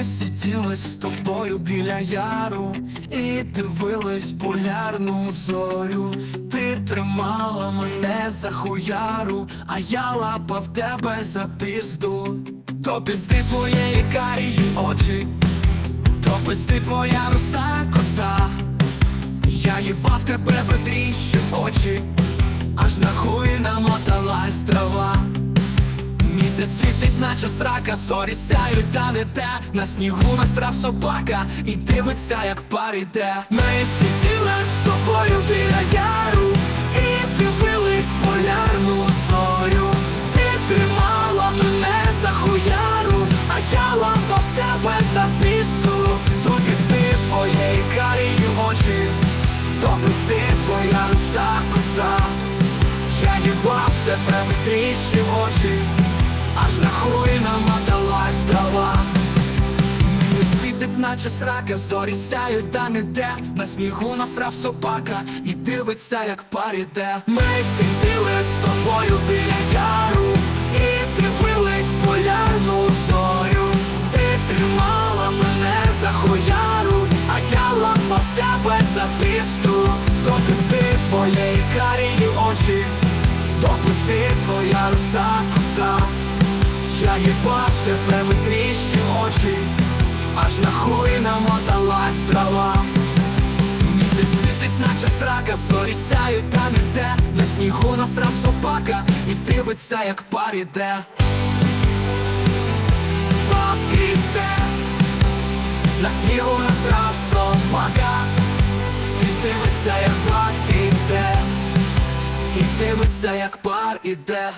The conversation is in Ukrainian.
Ми сиділи з тобою біля яру і дивились полярну зорю. Ти тримала мене за хуяру, а я лапав тебе за пізду. То пізди твоєї карії очі, то пизди твоя руса коса. Я їбав тебе ведріщі очі, аж на хуї намоталась трава. Наче срака, зорі сяють, та не те. На снігу насрав собака і дивиться, як пар іде. Ми сиділи з тобою біля яру І дивились полярну зорю. Ти тримала мене за хуяру, а я лампав тебе за пісту. Тут пізди твоєї карії очі, то пізди твоя руса коса я їбав тебе в тріщі очі, наче срака, зорі сяють, та не де. На снігу насрав собака і дивиться, як пар іде. Ми сиділи з тобою біля яру І дивились полярну зорю. Ти тримала мене за хуяру, а я ламав тебе за пісту. До пизди твоєї карії очі Допусти твоя руса коса Я їбав тебе витріщі очі Аж на хуй намоталась трава. Місяць світить, наче срака, зорі сяють, та не те. На снігу насрав собака і дивиться, як іде. Пар іде. На снігу насрав собака І дивиться, як пар іде. І дивиться, як пар іде